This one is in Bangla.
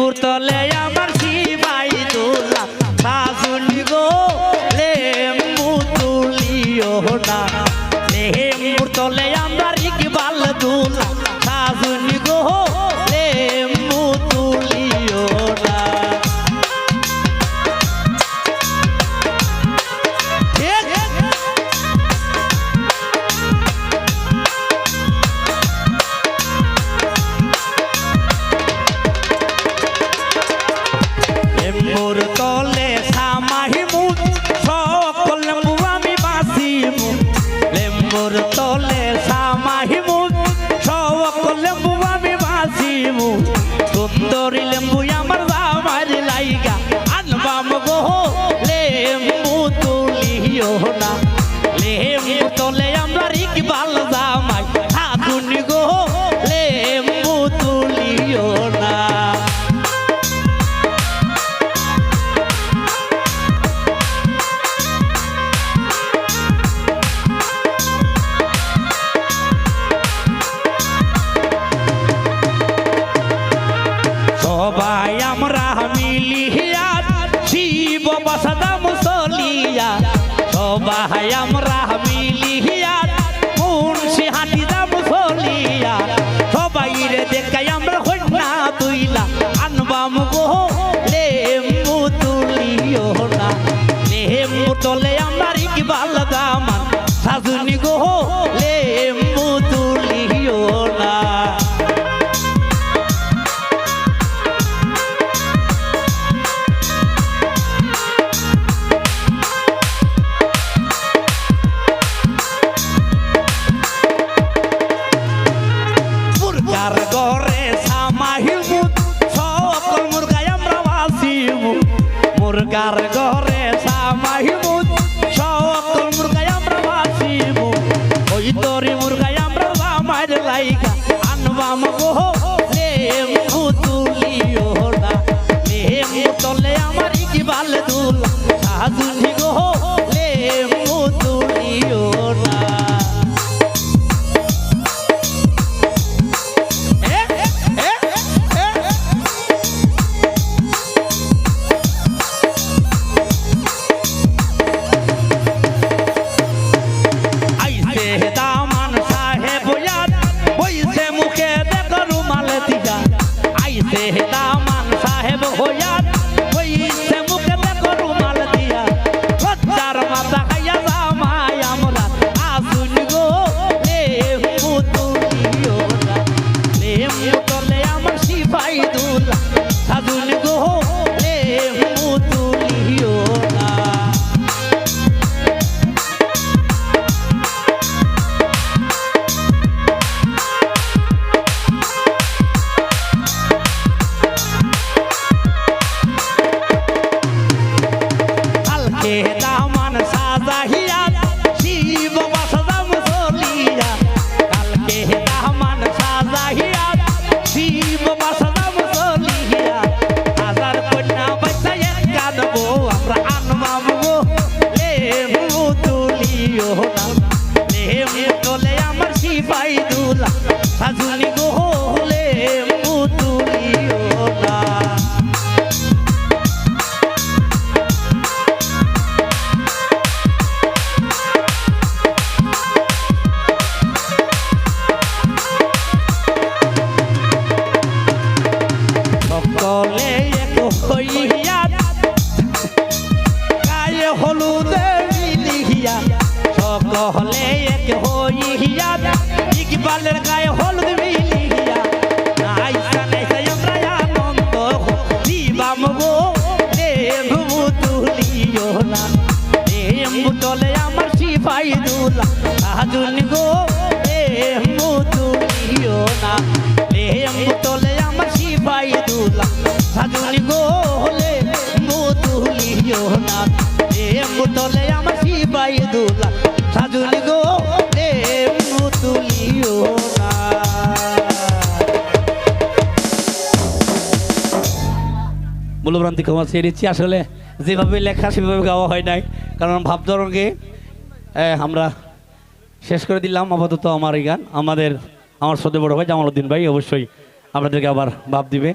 লেম্বুর তলে আমার শিবাই দোলা। শাশুনি গো লেম্বু তুলিও না। লেম্বুর তলে আমার সবাই আমরা মিলিয়া শিব বাসদা মুসলিয়া। সবাই আমরা মিলিয়া, মুন্সি হাটি দা মুসলিয়া। সবাই রে দেখাই আমরা হইনা তুইলা আনবাম গো লেম্বু তুলিও না। লেম্বু তলে আমার বাসিমু মুরগার ঘরে সামাহিমু সকল মুরগাই আমরা বাসিমু ওই তরি মুরগাই আমরা বামার লাইকা আনবাম গো লেম্বু তুলিও না লেম্বু তলে আমার ইকবাল দুলা সাজুনি হলুদে মিলিয়া সকলে এক হইহিয়া ইকবালের গায়ে হলুদ মিলিয়া নাইসা নাইসা আমরা আনন্দ দিবাম গো দেবু তুলিও না। দেবু তলে আমার সিপাই দুলা। সাজুন গো মূলভ্রান্তি ক্ষমা চেয়ে নিচ্ছি। আসলে যেভাবে লেখা, সেভাবে গাওয়া হয় নাই। কারণ ভাবধরণকে আমরা শেষ করে দিলাম আপাতত আমার এই গান। আমাদের, আমার সদ্য বড় ভাই জামাল উদ্দিন ভাই, অবশ্যই আপনাদেরকে আবার ভাব দিবে।